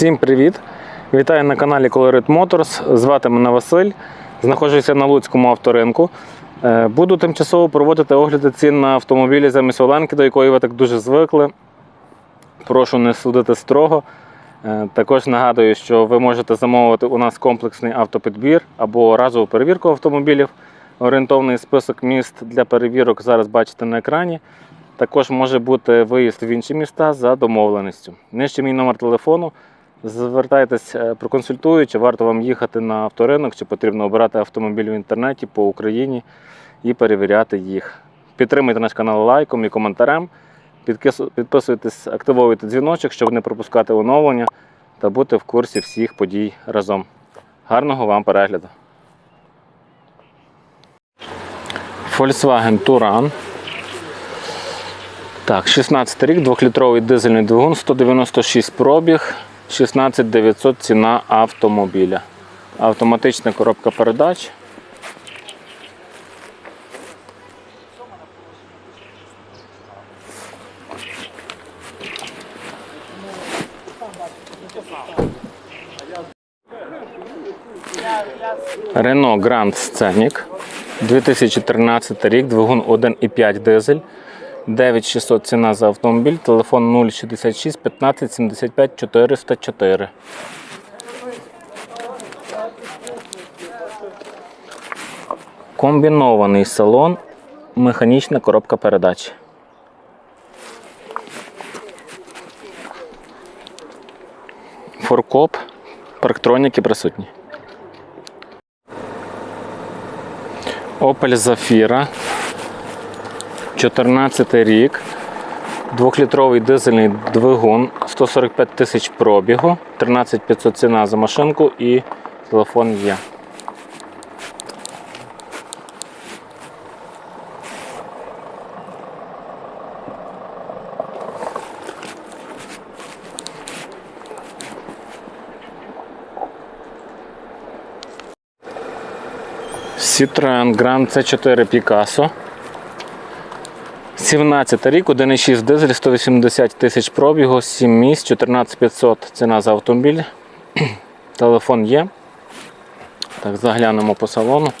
Всім привіт! Вітаю на каналі Colorit Motors. Звати мене Василь. Знаходжуся на Луцькому авторинку. Е, Буду тимчасово проводити огляди цін на автомобілі замість Оленки, до якої ви так дуже звикли. Прошу не судити строго. Е, Також нагадую, що ви можете замовити у нас комплексний автопідбір або разову перевірку автомобілів. Орієнтовний список міст для перевірок зараз бачите на екрані. Також може бути виїзд в інші міста за домовленістю. Нижче мій номер телефону. Звертайтесь, е, проконсультую, чи варто вам їхати на авторинок, чи потрібно обирати автомобіль в інтернеті по Україні і перевіряти їх. Підтримуйте наш канал лайком і коментарем. Підписуйтесь, активовуйте дзвіночок, щоб не пропускати оновлення та бути в курсі всіх подій разом. Гарного вам перегляду! Volkswagen Touran. Так, 16 рік, 2-літровий дизельний двигун, 196 пробіг, 16 900 ціна автомобіля. Автоматична коробка передач. Renault Grand Scenic. 2013 рік, двигун 1,5 дизель. 9600 ціна за автомобіль, телефон 066 15 75 404. Комбінований салон, механічна коробка передач. Форкоп, парктроніки присутні. Opel Zafira 14 рік. Двохлітровий дизельний двигун, 145 тисяч пробігу, 13 500 ціна за машинку і телефон є. Citroen Grand C4 Picasso. 17 рік, 1,6 дизель, 180 тисяч пробігу, 7 місць, 14500 ціна за автомобіль. Телефон є. Так, заглянемо по салону.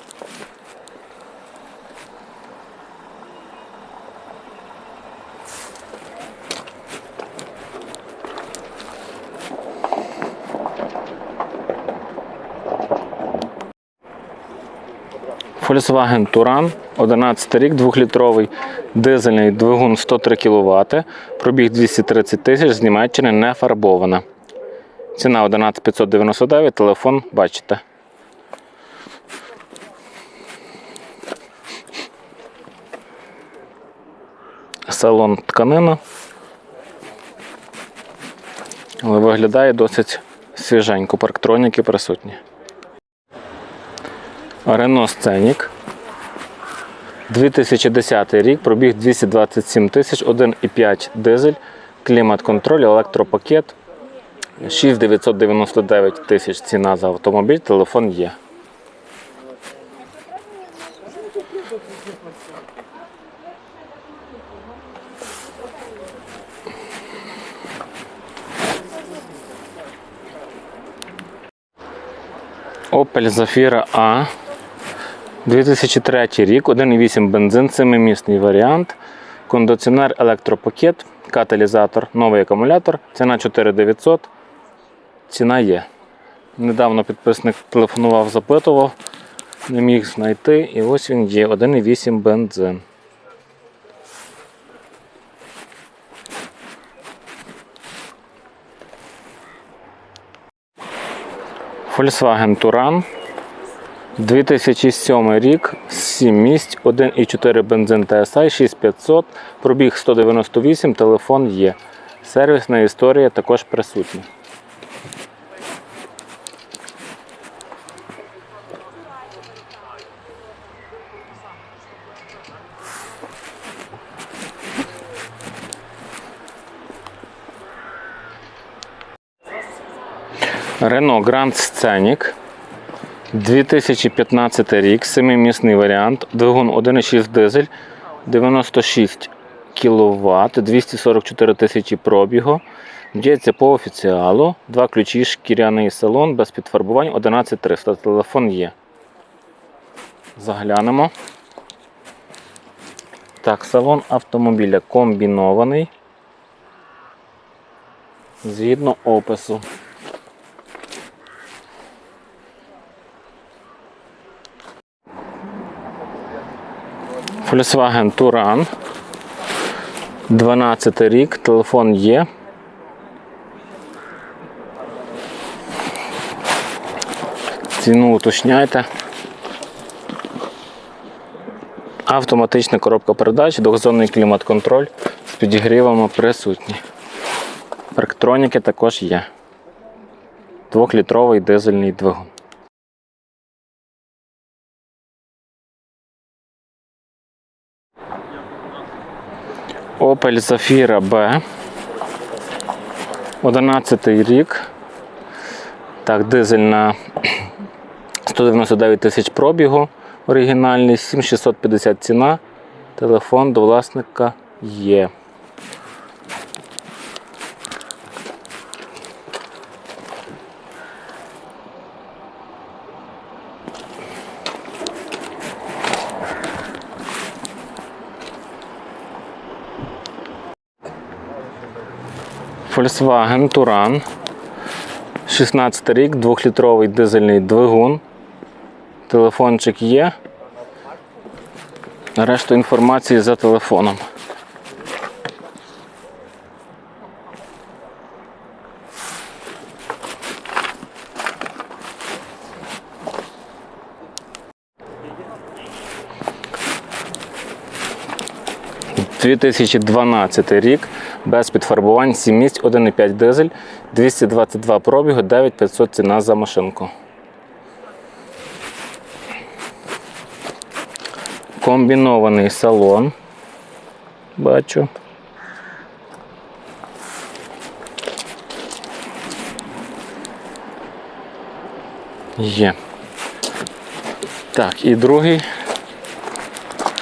Volkswagen Touran, 11 рік, 2-літровий дизельний двигун 103 кВт, пробіг 230 тисяч, з Німеччини не фарбована. Ціна 11599, телефон бачите. Салон тканина. Але виглядає досить свіженько, парктроніки присутні. Renault Scenic. 2010 рік, пробіг 227 тисяч, 1,5 дизель, клімат-контроль, електропакет. 6999 тисяч ціна за автомобіль, телефон є. Opel Zafira A. 2003 рік, 1,8 бензин, 7-місний варіант, кондиціонер, електропакет, каталізатор, новий акумулятор, ціна 4900, ціна є. Недавно підписник телефонував, запитував, не міг знайти, і ось він є, 1,8 бензин. Volkswagen Touran 2007 рік, 7 місць, 1,4 бензин TSI, 6500, пробіг 198, телефон є. Сервісна історія також присутня. Renault Grand Scenic 2015 рік, 7-місний варіант, двигун 1,6 дизель, 96 кВт, 244 тисячі пробігу. Б'ється по офіціалу. Два ключі, шкіряний салон без підфарбувань 11300. Телефон є. Заглянемо. Так, салон автомобіля комбінований. Згідно опису. Volkswagen Touran. 12 рік, телефон є. Ціну уточняйте. Автоматична коробка передач, двохзонний клімат-контроль з підігрівами присутні. Парктроніки також є. Двохлітровий дизельний двигун. Opel Zafira B. 11 рік. Так, дизель на 199 тисяч пробігу. Оригінальний, 7650 ціна. Телефон до власника є. Volkswagen Touran. 16 рік, 2-літровий дизельний двигун. Телефончик є. Решту інформації за телефоном. – 2012 рік, без підфарбувань, 7 місць, 1,5 дизель, 222 пробігу, 9500 ціна за машинку. Комбінований салон. Бачу. Є. Так, і другий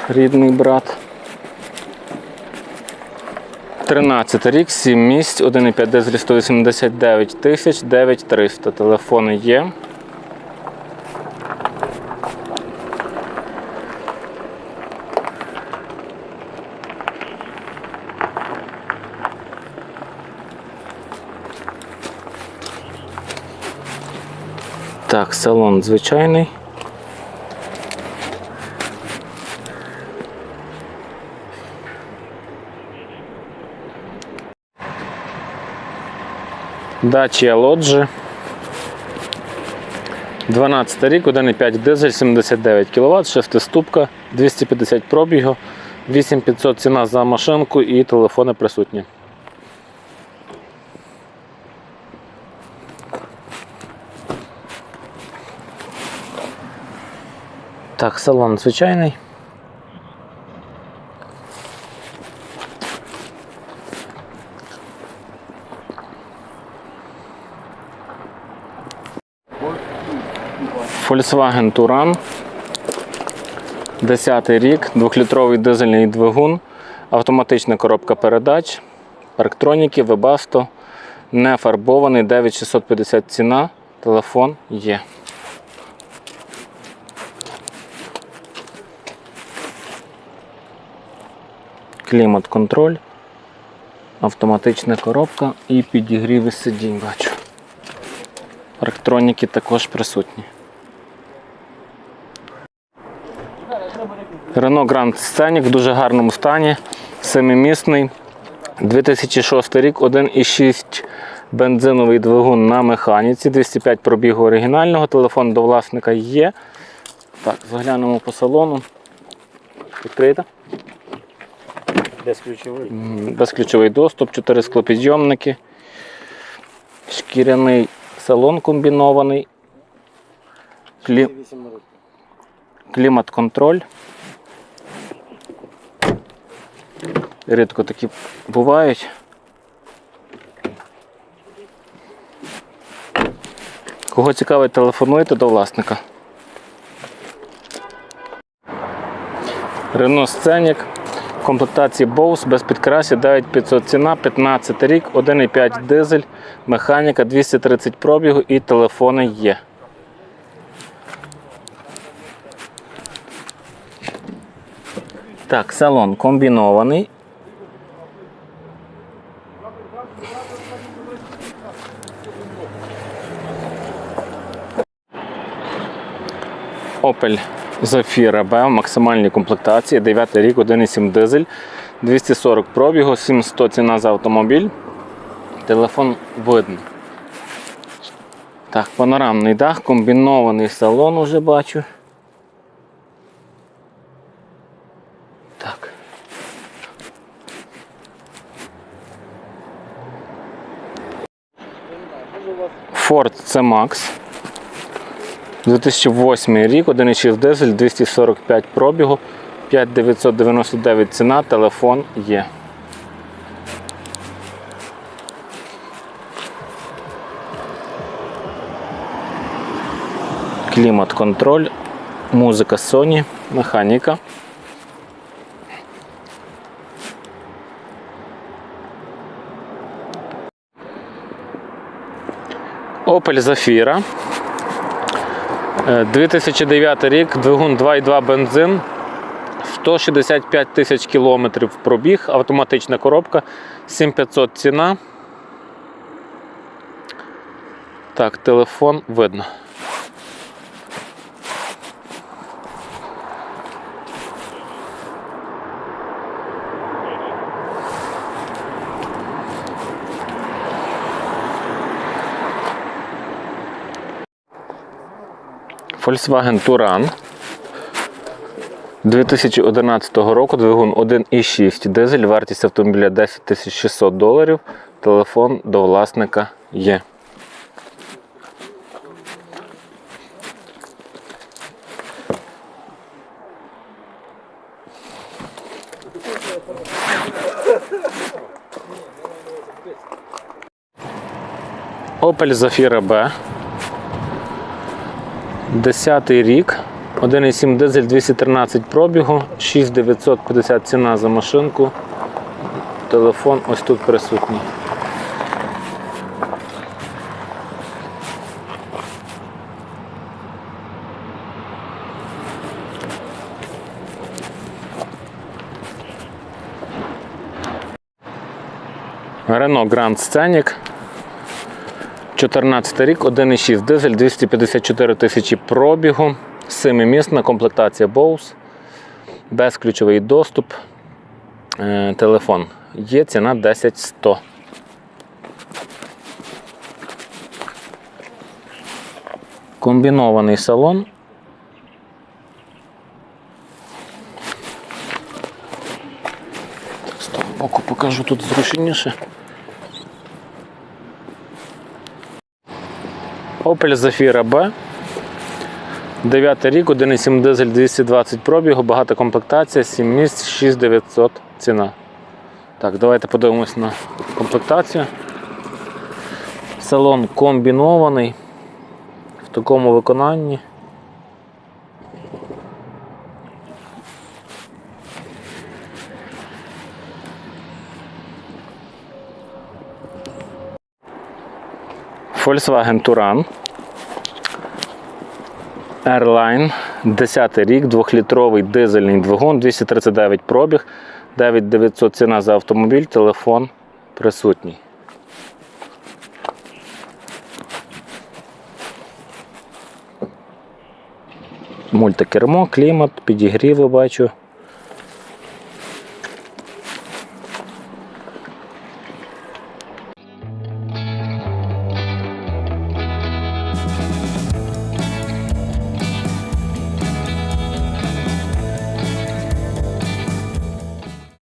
рідний брат. 13 рік, 7 місць, 1,5 дизель 189 тисяч, 9300. Телефони є. Так, салон звичайний. Dacia Lodge. 12 рік, 1,5 дизель, 79 кВт, 6-ступка, 250 пробігу, 8500 ціна за машинку і телефони присутні. Так, салон звичайний. Volkswagen Touran. 10 рік, 2-літровий дизельний двигун, автоматична коробка передач, парктроніки, Webasto, не фарбований, 9650 ціна, телефон є. Клімат-контроль, автоматична коробка і підігріви сидінь бачу. Парктроніки також присутні. Renault Grand Scenic в дуже гарному стані, семимісний. 2006 рік, 1,6 бензиновий двигун на механіці, 205 пробігу оригінального, телефон до власника є. Так, заглянемо по салону. Відкрита. Безключовий. Безключовий доступ, 4 склопідйомники, шкіряний салон комбінований, клі... клімат-контроль. Рідко такі бувають. Кого цікавить, телефонуйте до власника. Renault Scenic. комплектації Bose без підкрасі 9500 ціна, 15 рік, 1,5 дизель, механіка 230 пробігу і телефони є. Так, салон комбінований. Opel Zafira B в максимальній комплектації, 9 рік, 1,7 дизель, 240 пробігу, 700 ціна за автомобіль. Телефон видно. Так, панорамний дах, комбінований салон уже бачу. Ford C-Max. 2008 рік, 1,6 дизель, 245 пробігу, 5999 ціна, телефон є. Клімат-контроль, музика Sony, механіка. Opel Zafira. Е, 2009 рік, двигун 2,2 бензин, 165 тисяч кілометрів пробіг, автоматична коробка, 7500 ціна. Так, телефон видно. Volkswagen Touran 2011 року двигун 1,6 дизель, вартість автомобіля 10 600 доларів. Телефон до власника є. Opel Zafira B 10 рік, 1,7 дизель 213 пробігу, 6950 ціна за машинку. Телефон ось тут присутній. Renault Grand Scenic 14 рік, 1,6 дизель, 254 тисячі пробігу, 7-місна комплектація Bose, безключовий доступ, Е, телефон. Є ціна 10 100. Комбінований салон. З того боку покажу тут зручніше. Opel Zafira B. 9 рік, 1,7 дизель 220 пробігу, багата комплектація, 7 місць, 6900 ціна. Так, давайте подивимось на комплектацію. Салон комбінований в такому виконанні. Volkswagen Touran. Airline, 10 рік, 2-літровий дизельний двигун, 239 пробіг, 9900 ціна за автомобіль, телефон присутній. Мультикермо, клімат, підігріви бачу.